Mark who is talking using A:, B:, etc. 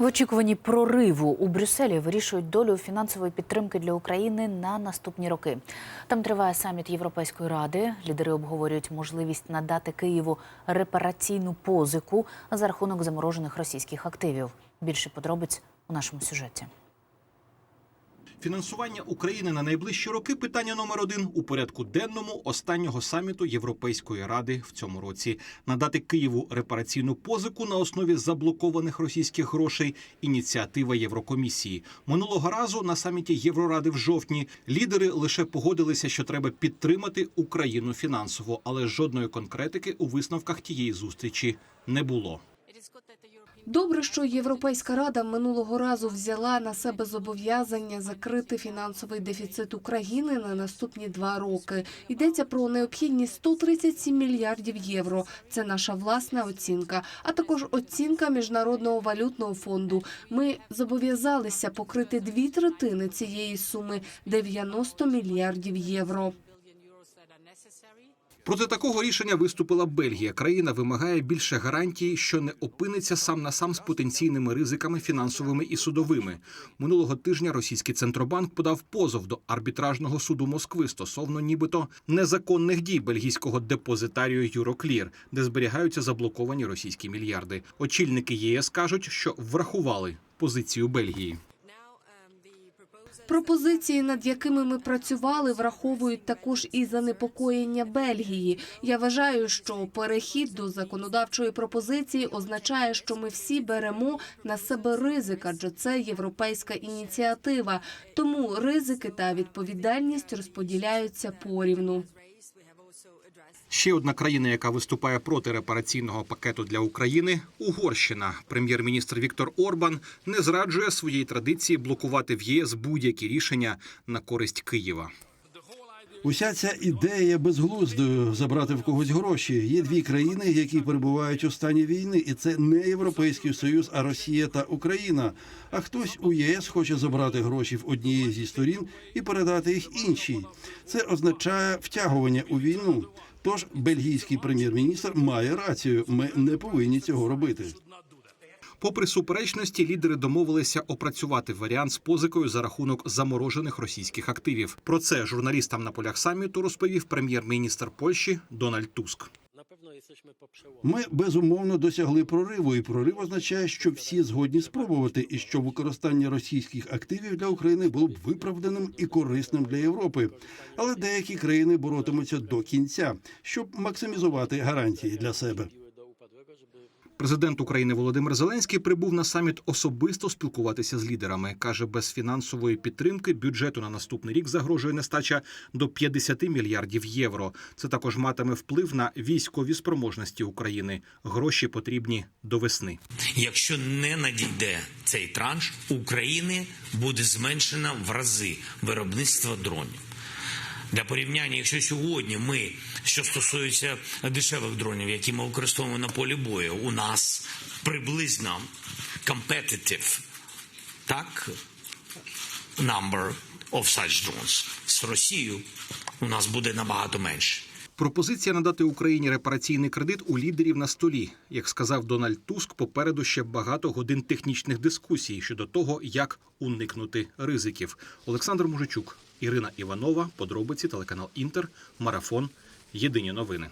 A: В очікуванні прориву у Брюсселі вирішують долю фінансової підтримки для України на наступні роки. Там триває саміт Європейської ради. Лідери обговорюють можливість надати Києву репараційну позику за рахунок заморожених російських активів. Більше подробиць у нашому сюжеті.
B: Фінансування України на найближчі роки питання номер один у порядку денному останнього саміту Європейської ради в цьому році. Надати Києву репараційну позику на основі заблокованих російських грошей. Ініціатива Єврокомісії минулого разу на саміті Євроради в жовтні лідери лише погодилися, що треба підтримати Україну фінансово, але жодної конкретики у висновках тієї зустрічі не було.
C: Добре, що Європейська рада минулого разу взяла на себе зобов'язання закрити фінансовий дефіцит України на наступні два роки. Йдеться про необхідні 137 мільярдів євро. Це наша власна оцінка, а також оцінка міжнародного валютного фонду. Ми зобов'язалися покрити дві третини цієї суми 90 мільярдів євро.
B: Проти такого рішення виступила Бельгія. Країна вимагає більше гарантій, що не опиниться сам на сам з потенційними ризиками фінансовими і судовими. Минулого тижня російський центробанк подав позов до арбітражного суду Москви стосовно нібито незаконних дій бельгійського депозитарію Юроклір, де зберігаються заблоковані російські мільярди. Очільники ЄС кажуть, що врахували позицію Бельгії.
C: Пропозиції, над якими ми працювали, враховують також і занепокоєння Бельгії. Я вважаю, що перехід до законодавчої пропозиції означає, що ми всі беремо на себе ризик, адже це європейська ініціатива. Тому ризики та відповідальність розподіляються порівну.
B: Ще одна країна, яка виступає проти репараційного пакету для України Угорщина. Прем'єр-міністр Віктор Орбан не зраджує своєї традиції блокувати в ЄС будь-які рішення на користь Києва.
D: Уся ця ідея безглуздою забрати в когось гроші. Є дві країни, які перебувають у стані війни, і це не Європейський Союз, а Росія та Україна. А хтось у ЄС хоче забрати гроші в однієї зі сторін і передати їх іншій. Це означає втягування у війну. Тож бельгійський прем'єр-міністр має рацію. Ми не повинні цього робити.
B: Попри суперечності, лідери домовилися опрацювати варіант з позикою за рахунок заморожених російських активів. Про це журналістам на полях саміту розповів прем'єр-міністр Польщі Дональд Туск.
D: Ми безумовно досягли прориву, і прорив означає, що всі згодні спробувати, і що використання російських активів для України було б виправданим і корисним для Європи. Але деякі країни боротимуться до кінця, щоб максимізувати гарантії для себе.
B: Президент України Володимир Зеленський прибув на саміт особисто спілкуватися з лідерами. каже, без фінансової підтримки бюджету на наступний рік загрожує нестача до 50 мільярдів євро. Це також матиме вплив на військові спроможності України. Гроші потрібні до весни.
E: Якщо не надійде цей транш, України буде зменшено в рази виробництво дронів. Для порівняння, якщо сьогодні ми, що стосується дешевих дронів, які ми використовуємо на полі бою, у нас приблизно competitive, так, number of such drones. З Росією у нас буде набагато менше.
B: Пропозиція надати Україні репараційний кредит у лідерів на столі. Як сказав Дональд Туск, попереду ще багато годин технічних дискусій щодо того, як уникнути ризиків. Олександр Мужичук, Ірина Іванова, подробиці, телеканал Інтер, Марафон. Єдині новини.